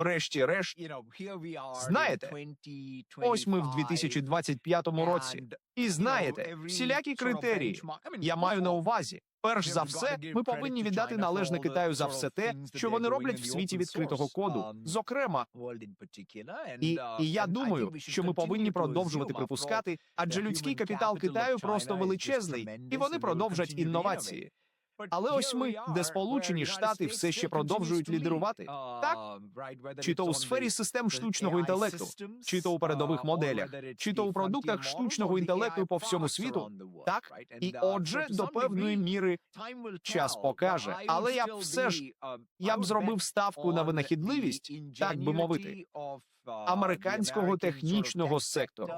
Врешті-решт, Знаєте, ось ми в 2025 році. І знаєте, всілякі критерії. Я маю на увазі. Перш за все, ми повинні віддати належне Китаю за все те, що вони роблять в світі відкритого коду. Зокрема, і, і я думаю, що ми повинні продовжувати припускати, адже людський капітал Китаю просто величезний, і вони продовжать інновації. Але ось ми, де Сполучені Штати все ще продовжують лідерувати, так? Чи то у сфері систем штучного інтелекту, чи то у передових моделях, чи то у продуктах штучного інтелекту по всьому світу, так? І отже, до певної міри час покаже. Але я б все ж я б зробив ставку на винахідливість, так би мовити, американського технічного сектору.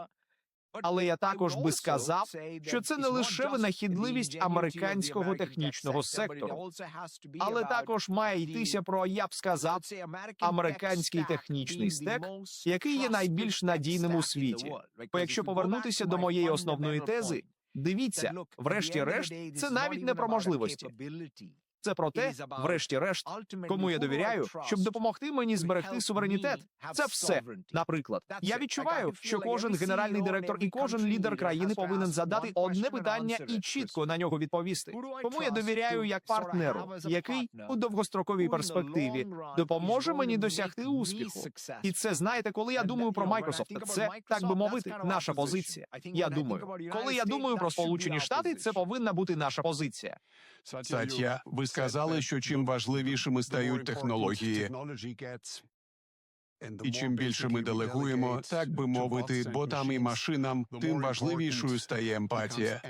Але я також би сказав, що це не лише винахідливість американського технічного сектору, але також має йтися про, я б сказав, американський технічний стек, який є найбільш надійним у світі. Бо якщо повернутися до моєї основної тези, дивіться, врешті-решт, це навіть не про можливості. Це про те, врешті-решт, кому я довіряю, щоб допомогти мені зберегти суверенітет. Це все. Наприклад, я відчуваю, що кожен генеральний директор і кожен лідер країни повинен задати одне питання і чітко на нього відповісти. Кому я довіряю як партнеру, який у довгостроковій перспективі допоможе мені досягти успіху. І це знаєте, коли я думаю про Microsoft, це так би мовити, наша позиція. Я думаю, коли я думаю про Сполучені Штати, це повинна бути наша позиція. Сатя, ви сказали, що чим важливішими стають технології, і чим більше ми делегуємо, так би мовити, ботам і машинам, тим важливішою стає емпатія.